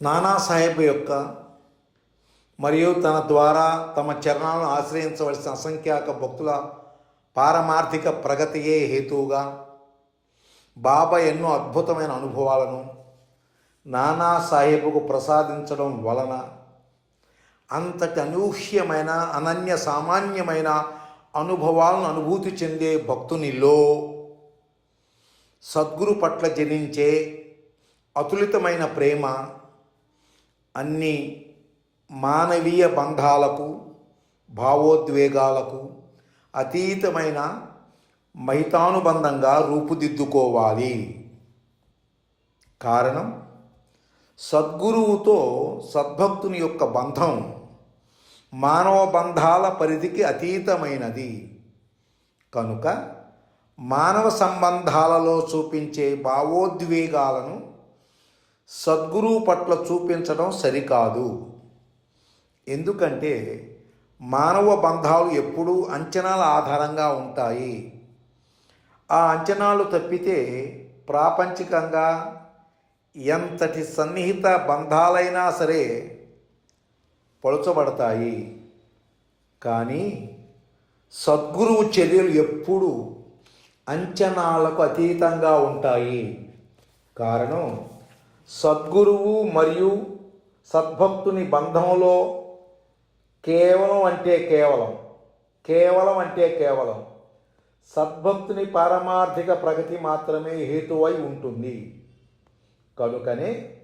నానాసాహెబ్ యొక్క మరియు తన ద్వారా తమ చరణాలను ఆశ్రయించవలసిన అసంఖ్యాక భక్తుల పారమార్థిక ప్రగతియే హేతువుగా బాబా ఎన్నో అద్భుతమైన అనుభవాలను నానా సాహెబుకు ప్రసాదించడం వలన అంతటి అనూహ్యమైన అనన్య సామాన్యమైన అనుభవాలను అనుభూతి చెందే భక్తునిలో సద్గురు పట్ల జనించే అతులితమైన ప్రేమ అన్ని మానవీయ బంధాలకు భావోద్వేగాలకు అతీతమైన మహితానుబంధంగా రూపుదిద్దుకోవాలి. కారణం? సద్గురువుతో సద్భక్తుని యొక్క బంధం మానవ బంధాల పరిధికి అతీతమైనది. కనుక మానవ సంబంధాలలో చూపించే భావోద్వేగాలను సద్గురువు పట్ల చూపించడం సరికాదు. ఎందుకంటే మానవ బంధాలు ఎప్పుడూ అంచనాల ఆధారంగా ఉంటాయి. ఆ అంచనాలు తప్పితే ప్రాపంచికంగా ఎంతటి సన్నిహిత బంధాలైనా సరే పొలచబడతాయి. కానీ సద్గురువు చర్యలు ఎప్పుడూ అంచనాలకు అతీతంగా ఉంటాయి. కారణం సద్గురువు మరియు సద్భక్తుని బంధంలో కేవలం అంటే కేవలం కేవలం అంటే కేవలం. సద్భక్తుని పారమార్థిక ప్రగతి మాత్రమే హేతువై ఉంటుంది. కనుకనే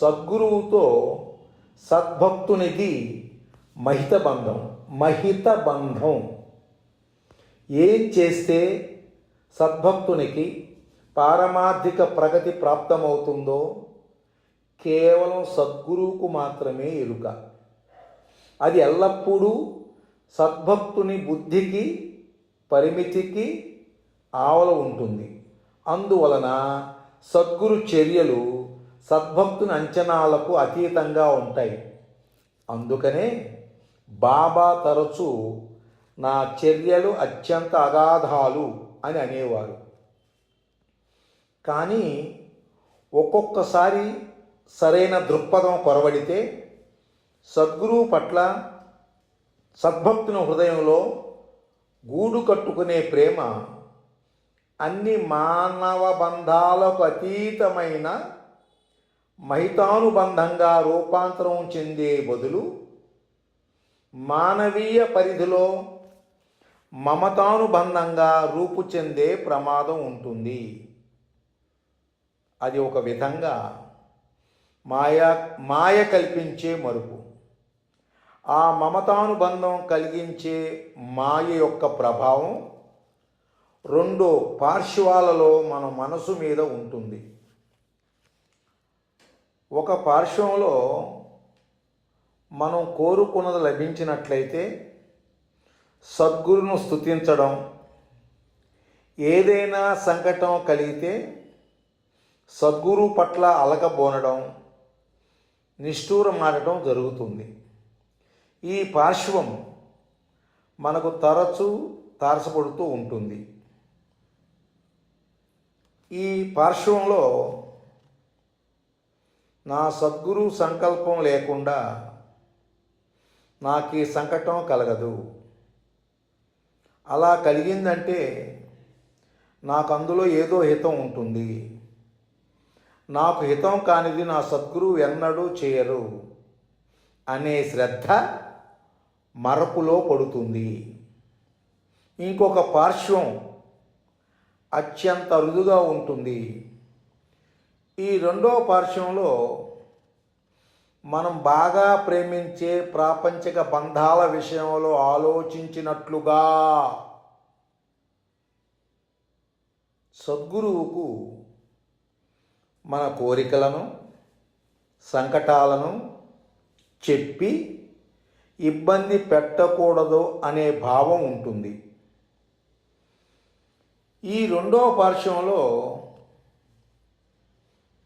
సద్గురువుతో సద్భక్తునిది మహిత బంధం మహిత బంధం. ఏం చేస్తే సద్భక్తునికి పారమార్థిక ప్రగతి ప్రాప్తమవుతుందో కేవలం సద్గురువుకు మాత్రమే ఎరుక. అది ఎల్లప్పుడూ సద్భక్తుని బుద్ధికి పరిమితికి ఆవల ఉంటుంది. అందువలన సద్గురు చర్యలు సద్భక్తుని అంచనాలకు అతీతంగా ఉంటాయి. అందుకనే బాబా తరచూ నా చర్యలు అత్యంత అగాధాలు అని అనేవారు. కానీ ఒక్కొక్కసారి సరైన దృక్పథం కొరవడితే సద్గురువు పట్ల సద్భక్తుని హృదయంలో గూడు కట్టుకునే ప్రేమ అన్ని మానవ బంధాలకు అతీతమైన మహితానుబంధంగా రూపాంతరం చెందే బదులు మానవీయ పరిధిలో మమతానుబంధంగా రూపు చెందే ప్రమాదం ఉంటుంది. అది ఒక విధంగా మాయా మాయ కల్పించే మరుపు. ఆ మమతానుబంధం కలిగించే మాయ యొక్క ప్రభావం రెండు పార్శ్వాలలో మన మనసు మీద ఉంటుంది. ఒక పార్శ్వంలో మనం కోరుకున్నది లభించినట్లయితే సద్గురును స్థుతించడం ఏదైనా సంకటం కలిగితే సద్గురు పట్ల అలకబోనడం నిష్ఠూరమాడటం జరుగుతుంది. ఈ పార్శ్వం మనకు తరచూ తారసపడుతూ ఉంటుంది. ఈ పార్శ్వంలో నా సద్గురు సంకల్పం లేకుండా నాకు ఈ సంకటం కలగదు. అలా కలిగిందంటే నాకు అందులో ఏదో హితం ఉంటుంది. నాకు హితం కానిది నా సద్గురువు ఎన్నడూ చేయరు అనే శ్రద్ధ మరపులో పడుతుంది. ఇంకొక పార్శ్వం అత్యంత అరుదుగా ఉంటుంది. ఈ రెండో పార్శ్వంలో మనం బాగా ప్రేమించే ప్రాపంచిక బంధాల విషయంలో ఆలోచించినట్లుగా సద్గురువుకు మన కోరికలను సంకటాలను చెప్పి ఇబ్బంది పెట్టకూడదు అనే భావం ఉంటుంది. ఈ రెండవ పార్శ్వంలో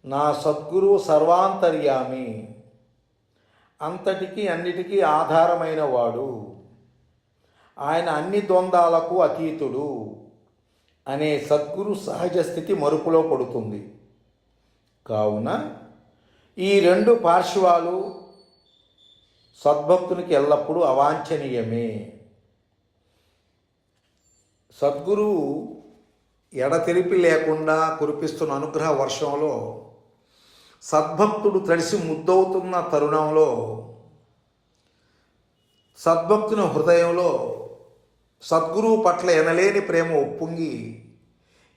నా సద్గురు సర్వాంతర్యామి అంతటికీ అన్నిటికీ ఆధారమైన వాడు. ఆయన అన్ని ద్వంద్వాలకు అతీతుడు అనే సద్గురు సహజ స్థితి మరుపులో పడుతుంది. కావున ఈ రెండు పార్శ్వాలు సద్భక్తునికి ఎల్లప్పుడూ అవాంఛనీయమే. సద్గురువు ఎడతెరిపి లేకుండా కురిపిస్తున్న అనుగ్రహ వర్షంలో సద్భక్తుడు తడిసి ముద్దవుతున్న తరుణంలో సద్భక్తుని హృదయంలో సద్గురువు పట్ల ఎనలేని ప్రేమ ఉప్పొంగి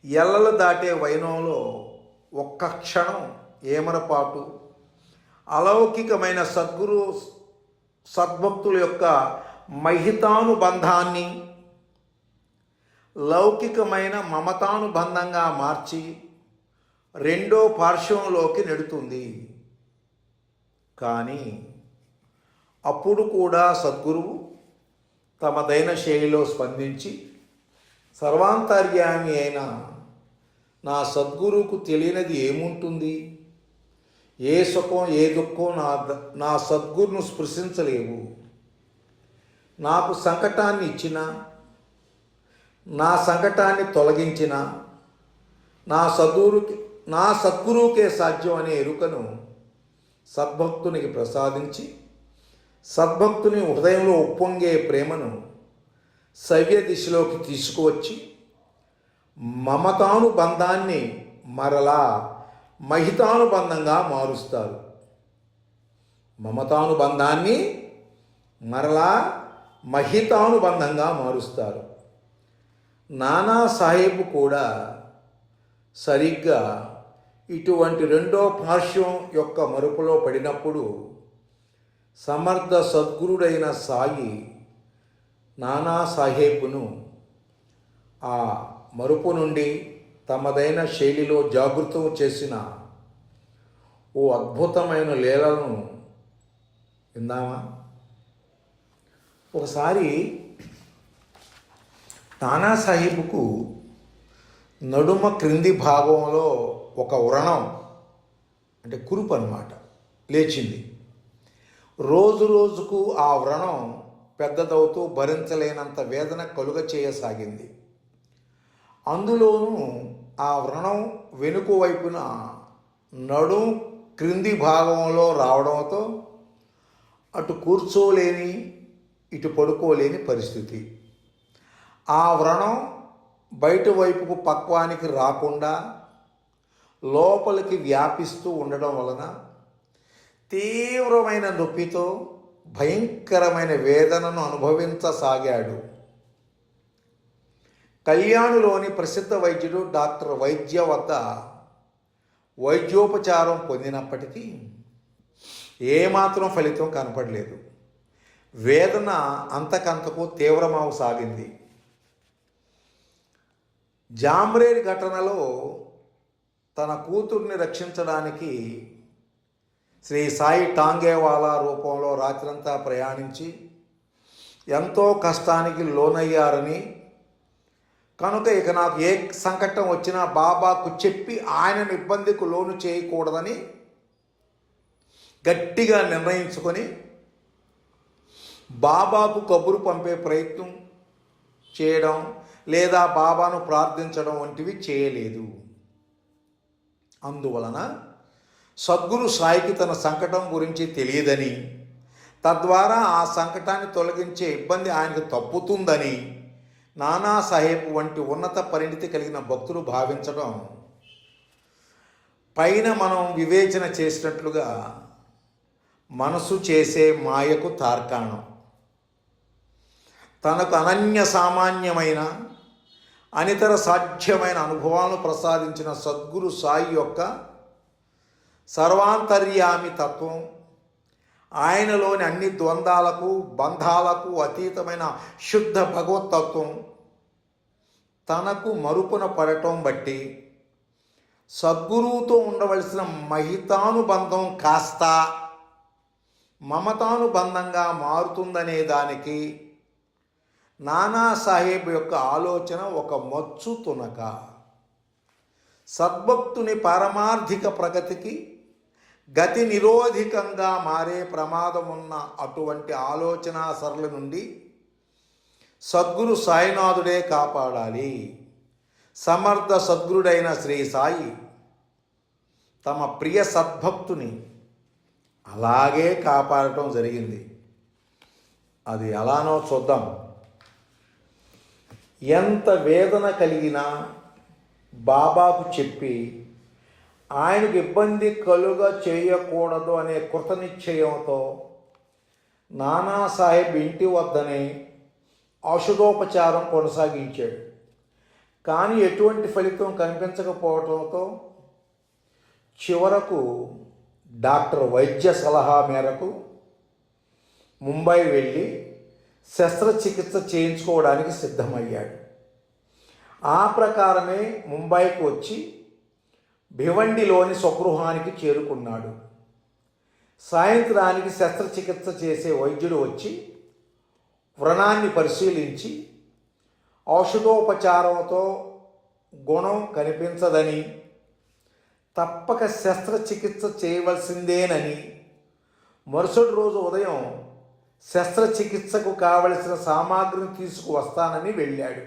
ఎల్లలు దాటే వైనంలో ఒక్క క్షణం ఏమరపాటు. అలౌకికమైన సద్గురు సద్భక్తుల యొక్క మహితానుబంధాన్ని లౌకికమైన మమతానుబంధంగా మార్చి రెండో పార్శ్వంలోకి నెడుతుంది. కానీ అప్పుడు కూడా సద్గురువు తమదైన శైలిలో స్పందించి సర్వాంతర్యామి అయిన నా సద్గురువుకు తెలియనిది ఏముంటుంది? ఏ సుఖం ఏ దుఃఖం నా ద- నా సద్గురును స్పృశించలేవు. నాకు సంకటాన్ని ఇచ్చిన నా సంకటాన్ని తొలగించిన నా సద్గురుకి నా సద్గురువుకే సాధ్యం అనే ఎరుకను సద్భక్తునికి ప్రసాదించి సద్భక్తుని హృదయంలో ఉప్పొంగే ప్రేమను సవ్య దిశలోకి తీసుకువచ్చి మమతానుబంధాన్ని మరలా మహితానుబంధంగా మారుస్తారు. మమతానుబంధాన్ని మరలా మహితానుబంధంగా మారుస్తారు. నానా సాహెబ్ కూడా సరిగ్గా ఇటువంటి రెండో పార్శ్వం యొక్క మరుపులో పడినప్పుడు సమర్థ సద్గురుడైన సాయి నానా సాహెబ్ను ఆ మరుపు నుండి తమదైన శైలిలో జాగృతం చేసిన ఓ అద్భుతమైన లీలను విందామా? ఒకసారి నానాసాహెబ్కు నడుమ క్రింది భాగంలో ఒక వ్రణం అంటే కురుపు అన్నమాట లేచింది. రోజు రోజుకు ఆ వ్రణం పెద్దదవుతూ భరించలేనంత వేదన కలుగ చేయసాగింది అందులోనూ ఆ వ్రణం వెనుక వైపున నడుం క్రింది భాగంలో రావడంతో అటు కూర్చోలేని ఇటు పడుకోలేని పరిస్థితి. ఆ వ్రణం బయట వైపుకు పక్వానికి రాకుండా లోపలికి వ్యాపిస్తూ ఉండడం వలన తీవ్రమైన నొప్పితో భయంకరమైన వేదనను అనుభవించసాగాడు. కళ్యాణులోని ప్రసిద్ధ వైద్యుడు డాక్టర్ వైద్య వద్ద వైద్యోపచారం పొందినప్పటికీ ఏమాత్రం ఫలితం కనపడలేదు. వేదన అంతకంతకు తీవ్రమవసాగింది జామ్రేర్ ఘటనలో తన కూతుర్ని రక్షించడానికి శ్రీ సాయి టాంగేవాలా రూపంలో రాత్రంతా ప్రయాణించి ఎంతో కష్టానికి లోనయ్యారని కనుక ఇక నాకు ఏ సంకటం వచ్చినా బాబాకు చెప్పి ఆయనను ఇబ్బందికి లోను చేయకూడదని గట్టిగా నిర్ణయించుకొని బాబాకు కబురు పంపే ప్రయత్నం చేయడం లేదా బాబాను ప్రార్థించడం వంటివి చేయలేదు. అందువలన సద్గురు సాయికి తన సంకటం గురించి తెలియదని తద్వారా ఆ సంకటాన్ని తొలగించే ఇబ్బంది ఆయనకు తప్పుతుందని నానా సాహెబ్ వంటి ఉన్నత పరిణితి కలిగిన భక్తులు భావించడం పైన మనం వివేచన చేసినట్లుగా మనసు చేసే మాయకు తార్కాణం. తనకు అనన్య సామాన్యమైన అనితర సాధ్యమైన అనుభవాలను ప్రసాదించిన సద్గురు సాయి యొక్క సర్వాంతర్యామి తత్వం ఆయనలోని అన్ని ద్వంద్వాలకు బంధాలకు అతీతమైన శుద్ధ భగవతత్వం తనకు మరుపున పడటం బట్టి సద్గురువుతో ఉండవలసిన మహితానుబంధం కాస్త మమతానుబంధంగా మారుతుందనే దానికి నానా సాహెబ్ యొక్క ఆలోచన ఒక మచ్చు తునక. సద్భక్తుని పారమార్థిక ప్రగతికి గతి నిరోధికంగా మారే ప్రమాదమున్న అటువంటి ఆలోచన సరళ నుండి సద్గురు సాయినాథుడే కాపాడాలి. సమర్థ సద్గురుడైన శ్రీ సాయి తమ ప్రియ సద్భక్తుని అలాగే కాపాడటం జరిగింది. అది ఎలానో చూద్దాం. ఎంత వేదన కలిగినా బాబాకు చెప్పి ఆయనకు ఇబ్బంది కలుగ చేయకూడదు అనే కృతనిశ్చయంతో నానాసాహెబ్ ఇంటి వద్దనే ఔషధోపచారం కొనసాగించాడు. కానీ ఎటువంటి ఫలితం కనిపించకపోవడంతో చివరకు డాక్టర్ వైద్య సలహా మేరకు ముంబై వెళ్ళి శస్త్రచికిత్స చేయించుకోవడానికి సిద్ధమయ్యాడు. ఆ ప్రకారమే ముంబైకి వచ్చి భివండిలోని స్వగృహానికి చేరుకున్నాడు. సాయంత్రానికి శస్త్రచికిత్స చేసే వైద్యుడు వచ్చి వ్రణాన్ని పరిశీలించి ఔషధోపచారంతో గుణం కనిపించదని తప్పక శస్త్రచికిత్స చేయవలసిందేనని మరుసటి రోజు ఉదయం శస్త్రచికిత్సకు కావలసిన సామాగ్రిని తీసుకువస్తానని వెళ్ళాడు.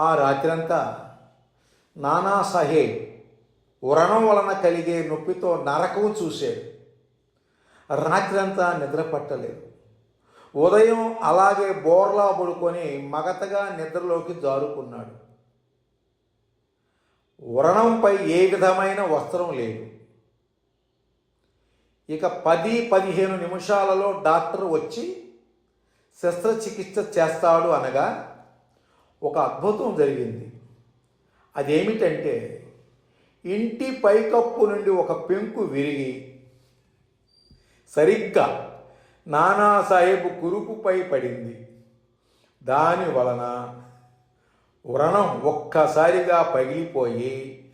ఆ రాత్రంతా నానాసహే వ్రణం వలన కలిగే నొప్పితో నరకం చూశాడు. రాత్రంతా నిద్ర పట్టలేదు ఉదయం అలాగే బోర్లా పడుకొని మగతగా నిద్రలోకి జారుకున్నాడు. వ్రణంపై ఏ విధమైన వస్త్రం లేదు. ఇక పది పదిహేను నిమిషాలలో డాక్టర్ వచ్చి శస్త్రచికిత్స చేస్తాడు అనగా ఒక అద్భుతం జరిగింది. అదేమిటంటే ఇంటి పైకప్పు నుండి ఒక పెంకు విరిగి సరిగ్గా నానాసాహెబ్ కురుపుపై పడింది. దాని వలన వ్రణం ఒక్కసారిగా పగిలిపోయి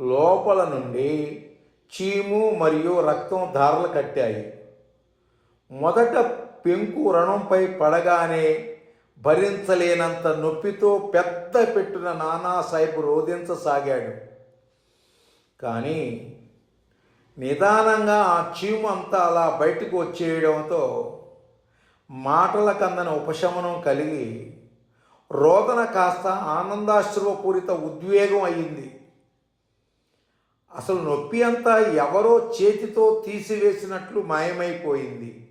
లోపల నుండి చీము మరియు రక్తం ధారలు కట్టాయి. మొదట పెంకు వ్రణంపై పడగానే భరించలేనంత నొప్పితో పెద్ద పెట్టున నానాసాహెబ్ రోధించసాగాడు. కానీ నిదానంగా ఆ చీము అంతా అలా బయటకు వచ్చేయడంతో మాటల కందన ఉపశమనం కలిగి రోదన కాస్త ఆనందాశ్రవపూరిత ఉద్వేగం అయింది అసలు నొప్పి అంతా ఎవరో చేతితో తీసివేసినట్లు మాయమైపోయింది.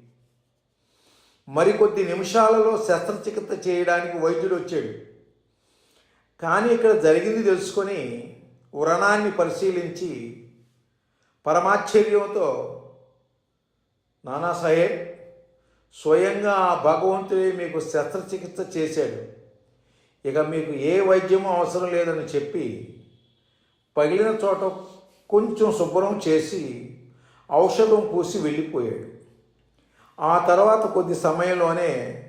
మరికొద్ది నిమిషాలలో శస్త్రచికిత్స చేయడానికి వైద్యుడు వచ్చాడు. కానీ ఇక్కడ జరిగింది తెలుసుకొని వ్రణాన్ని పరిశీలించి పరమాశ్చర్యంతో నానాసాహెబ్ స్వయంగా ఆ భగవంతుడే మీకు శస్త్రచికిత్స చేశాడు. ఇక మీకు ఏ వైద్యమూ అవసరం లేదని చెప్పి పగిలిన చోట కొంచెం శుభ్రం చేసి ఔషధం పూసి వెళ్ళిపోయాడు. ఆ తర్వాత కొద్ది సమయంలోనే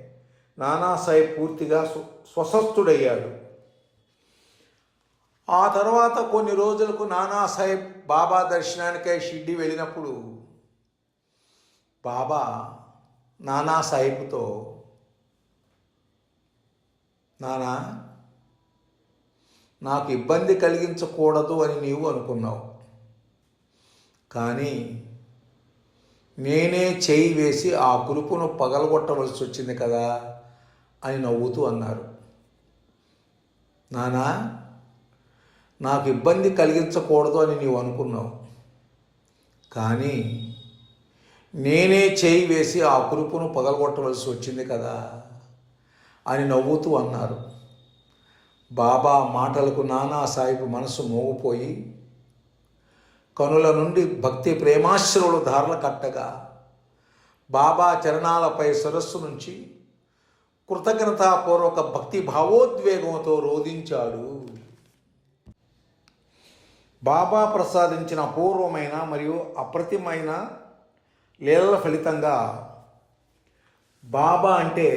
నానాసాహెబ్ పూర్తిగా స్వ- స్వస్థుడయ్యాడు. ఆ తర్వాత కొన్ని రోజులకు నానాసాహెబ్ బాబా దర్శనానికై షిడ్డి వెళ్ళినప్పుడు బాబా నానాసాహెబ్తో నానా నాకు ఇబ్బంది కలిగించకూడదు అని నీవు అనుకున్నావు. కానీ నేనే చేయి వేసి ఆ కురుపును పగలగొట్టవలసి వచ్చింది కదా అని నవ్వుతూ అన్నారు. నానా నాకు ఇబ్బంది కలిగించకూడదు అని నీవు అనుకున్నావు. కానీ నేనే చేయి వేసి ఆ కురుపును పగలగొట్టవలసి వచ్చింది కదా అని నవ్వుతూ అన్నారు. బాబా మాటలకు నానా సాహిబు మనసు మోగిపోయి కనుల నుండి భక్తి ప్రేమాశ్రువులు ధారలు కట్టగా బాబా చరణాలపై సరస్సు నుంచి కృతజ్ఞతాపూర్వక భక్తి భావోద్వేగంతో రోధించాడు. బాబా ప్రసాదించిన అపూర్వమైన మరియు అప్రతిమైన లీలల ఫలితంగా బాబా అంటే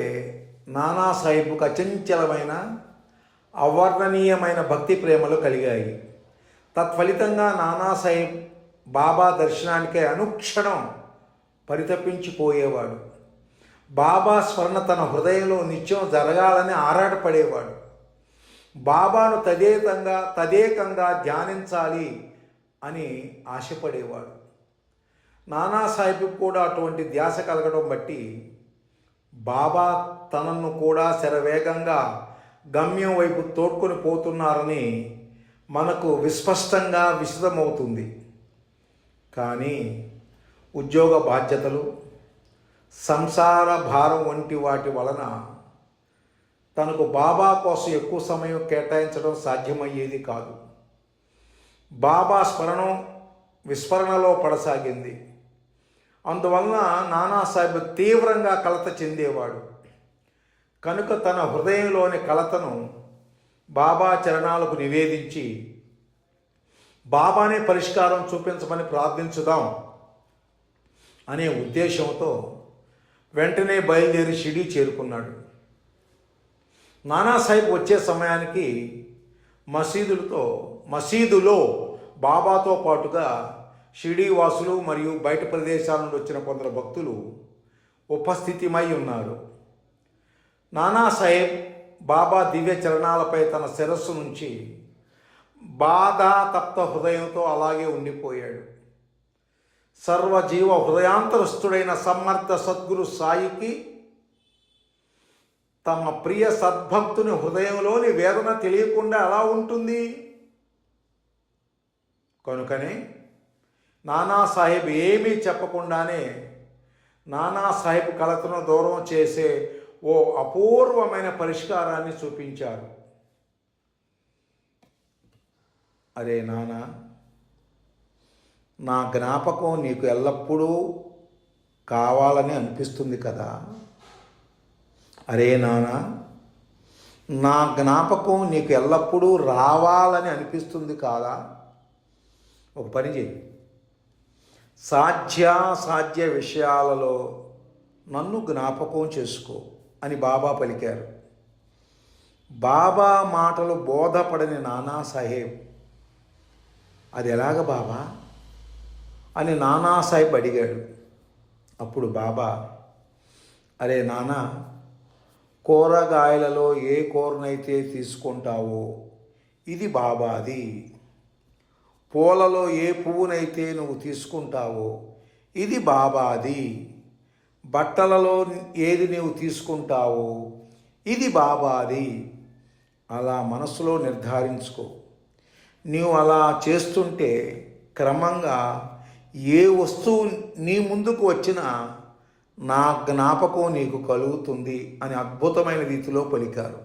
నానాసాహెబ్కు అచంచలమైన అవర్ణనీయమైన భక్తి ప్రేమలు కలిగాయి. తత్ఫలితంగా నానాసాహెబ్ బాబా దర్శనానికే అనుక్షణం పరితపించిపోయేవాడు. బాబా స్మరణ తన హృదయంలో నిత్యం జరగాలని ఆరాటపడేవాడు. బాబాను తదేకంగా తదేకంగా ధ్యానించాలి అని ఆశపడేవాడు. నానాసాహెబ్ కూడా అటువంటి ధ్యాస కలగడం బట్టి బాబా తనను కూడా శరవేగంగా గమ్యం వైపు తోడ్కొని పోతున్నారని మనకు విస్పష్టంగా విశదమవుతుంది కానీ ఉద్యోగ బాధ్యతలు సంసార భారం వంటి వాటి వలన తనకు బాబా కోసం ఎక్కువ సమయం కేటాయించడం సాధ్యమయ్యేది కాదు. బాబా స్మరణం విస్మరణలో పడసాగింది. అందువలన నానాసాహెబ్ తీవ్రంగా కలత చెందేవాడు. కనుక తన హృదయంలోని కలతను బాబా చరణాలకు నివేదించి బాబానే పరిష్కారం చూపించమని ప్రార్థించుదాం అనే ఉద్దేశంతో వెంటనే బయలుదేరి షిడీ చేరుకున్నాడు. నానాసాహెబ్ వచ్చే సమయానికి మసీదులతో మసీదులో బాబాతో పాటుగా షిడీ వాసులు మరియు బయట ప్రదేశాల నుండి వచ్చిన కొందరు భక్తులు ఉపస్థితిమై ఉన్నారు. నానాసాహెబ్ బాబా దివ్య చరణాలపై తన శిరస్సు నుంచి బాధాతప్త హృదయంతో అలాగే ఉండిపోయాడు. సర్వజీవ హృదయాంతరస్థుడైన సమర్థ సద్గురు సాయికి తమ ప్రియ సద్భక్తుని హృదయంలోని వేదన తెలియకుండా ఎలా ఉంటుంది? కనుకనే నానాసాహెబ్ ఏమీ చెప్పకుండానే నానాసాహెబ్ కలతను దూరం చేసే ఓ అపూర్వమైన పరిష్కారాన్ని చూపించారు. అరే నాన్న నా జ్ఞాపకం నీకు ఎల్లప్పుడూ కావాలని అనిపిస్తుంది కదా? అరే నాన్న నా జ్ఞాపకం నీకు ఎల్లప్పుడూ రావాలని అనిపిస్తుంది కాదా? ఒక పని చేయి సాధ్యాసాధ్య విషయాలలో నన్ను జ్ఞాపకం చేసుకో. అని బాబా పలికారు. బాబా మాటలు బోధపడని నానా సాహెబ్ అది ఎలాగ బాబా? అని నానా సాహెబ్ అడిగాడు. అప్పుడు బాబా అరే నానా కూరగాయలలో ఏ కూరనైతే తీసుకుంటావో ఇది బాబాది. పూలలో ఏ పువ్వునైతే నువ్వు తీసుకుంటావో ఇది బాబాది. బట్టలలో ఏది నీవు తీసుకుంటావో ఇది బాబాది. అలా మనసులో నిర్ధారించుకో. నీవు అలా చేస్తుంటే క్రమంగా ఏ వస్తువు నీ ముందుకు వచ్చినా నా జ్ఞాపకం నీకు కలుగుతుంది అని అద్భుతమైన రీతిలో పలికారు.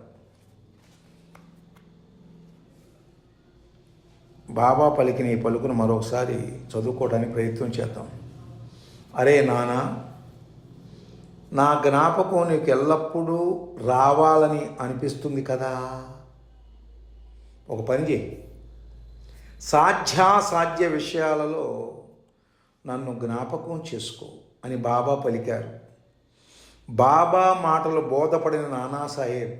బాబా పలికిన ఈ పలుకును మరొకసారి చదువుకోవడానికి ప్రయత్నం చేద్దాం. అరే నానా నా జ్ఞాపకం నీకు ఎల్లప్పుడూ రావాలని అనిపిస్తుంది కదా. ఒక పని చేయి సాధ్యాసాధ్య విషయాలలో నన్ను జ్ఞాపకం చేసుకో అని బాబా పలికారు. బాబా మాటలు బోధపడిన నానాసాహెబ్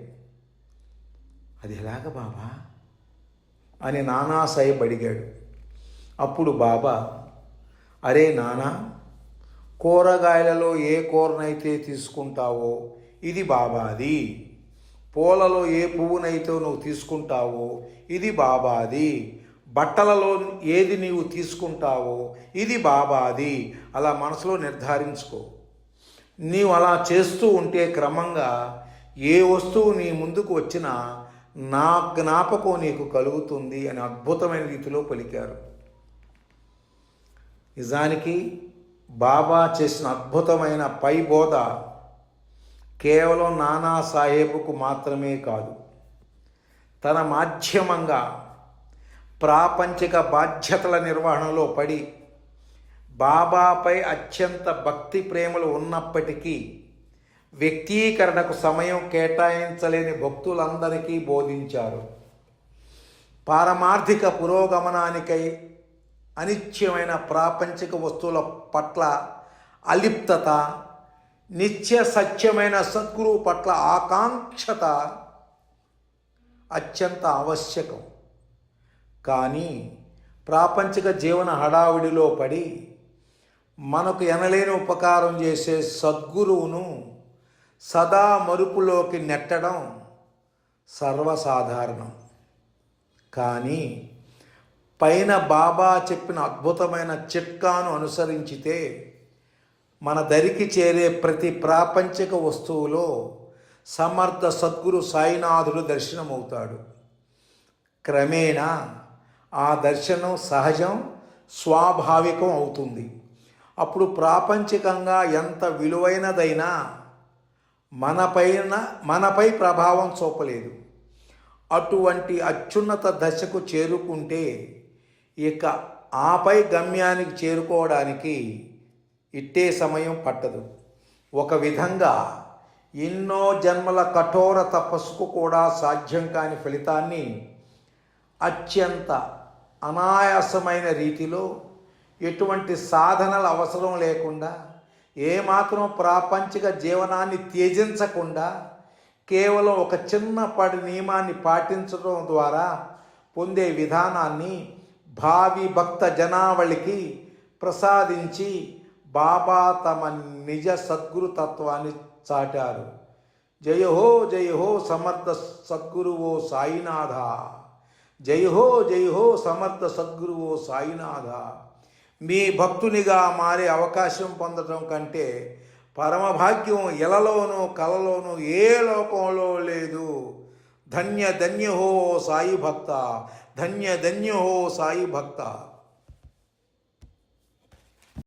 అది ఎలాగ బాబా? అని నానాసాహెబ్ అడిగాడు. అప్పుడు బాబా అరే నానా కూరగాయలలో ఏ కూరనైతే తీసుకుంటావో ఇది బాబాది. పూలలో ఏ పువ్వునైతే నువ్వు తీసుకుంటావో ఇది బాబాది. బట్టలలో ఏది నీవు తీసుకుంటావో ఇది బాబాది. అలా మనసులో నిర్ధారించుకో. నీవు అలా చేస్తూ ఉంటే క్రమంగా ఏ వస్తువు నీ ముందుకు వచ్చినా నా జ్ఞాపకం నీకు కలుగుతుంది అని అద్భుతమైన రీతిలో పలికారు. నిజానికి బాబా చేసిన అద్భుతమైన పై బోధ కేవలం నానా సాహేబుకు మాత్రమే కాదు తన మాధ్యమంగా ప్రాపంచిక బాధ్యతల నిర్వహణలో పడి బాబాపై అత్యంత భక్తి ప్రేమలు ఉన్నప్పటికీ వ్యక్తీకరణకు సమయం కేటాయించలేని భక్తులందరికీ బోధించారు. పారమార్థిక పురోగమనానికై అనిత్యమైన ప్రాపంచిక వస్తువుల పట్ల అలిప్తత నిత్య సత్యమైన సద్గురువు పట్ల ఆకాంక్షత అత్యంత ఆవశ్యకం. కానీ ప్రాపంచిక జీవన హడావిడిలో పడి మనకు ఎనలేని ఉపకారం చేసే సద్గురువును సదా మరుపులోకి నెట్టడం సర్వసాధారణం. కానీ పైన బాబా చెప్పిన అద్భుతమైన చిట్కాను అనుసరించితే మన దరికి చేరే ప్రతి ప్రాపంచిక వస్తువులో సమర్థ సద్గురు సాయినాథుడు దర్శనమవుతాడు. క్రమేణా ఆ దర్శనం సహజం స్వాభావికం అవుతుంది. అప్పుడు ప్రాపంచికంగా ఎంత విలువైనదైనా మనపైన మనపై ప్రభావం చూపలేదు. అటువంటి అత్యున్నత దశకు చేరుకుంటే ఇక ఆపై గమ్యానికి చేరుకోవడానికి ఇట్టే సమయం పట్టదు. ఒక విధంగా ఎన్నో జన్మల కఠోర తపస్సుకు కూడా సాధ్యం కాని ఫలితాన్ని అత్యంత అనాయాసమైన రీతిలో ఎటువంటి సాధనలు అవసరం లేకుండా ఏమాత్రం ప్రాపంచిక జీవనాన్ని త్యజించకుండా కేవలం ఒక చిన్నపాటి నియమాన్ని పాటించడం ద్వారా పొందే విధానాన్ని భావి భక్త జనావళికి ప్రసాదించి బాబా తమ నిజ సద్గురుతత్వాన్ని చాటారు. జయ హో జయ హో సమర్థ సద్గురువో సాయినాథ. జయ హో జయ హో సమర్థ సద్గురువో సాయినాథ. మీ భక్తునిగా మారే అవకాశం పొందడం కంటే పరమభాగ్యం ఎలలోనూ కలలోనూ ఏ లోకంలో లేదు. ధన్య ధన్య హో సాయి భక్త. ధన్య ధన్యో సాయి భక్త.